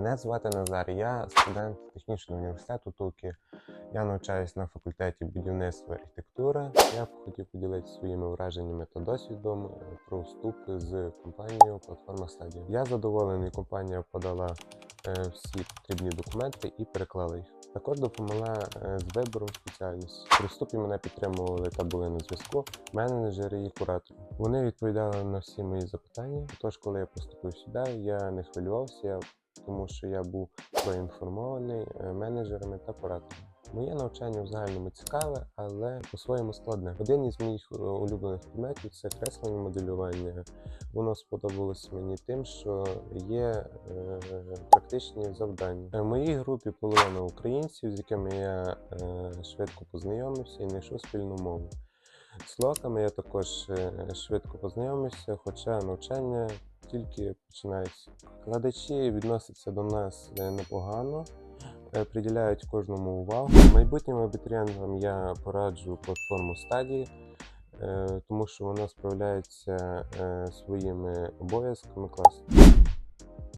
Мене звати Назар, я студент технічного університету Туки. Я навчаюсь на факультеті будівництва і архітектури. Я б хотів поділитися своїми враженнями та досвідом е, про вступ з компанією Платформа Стадія. Я задоволений, компанія подала е, всі потрібні документи і переклала їх. Також допомогла е, з вибором спеціальності. При вступі мене підтримували та були на зв'язку менеджери і куратори. Вони відповідали на всі мої запитання. Тож, коли я поступив сюди, я не хвилювався, тому що я був проінформований е, менеджерами та кураторами. Моє навчання в загальному цікаве, але по-своєму складне. Один із моїх е, улюблених предметів це креслення моделювання. Воно сподобалось мені тим, що є е, практичні завдання. Е, В моїй групі половина українців, з якими я е, швидко познайомився і знайшов спільну мову. З словаками я також швидко познайомився, хоча навчання тільки починають Кладачі відносяться до нас непогано, е, приділяють кожному увагу. Майбутнім абітурієнтам я пораджу платформу стадії, е, тому що вона справляється е, своїми обов'язками класно.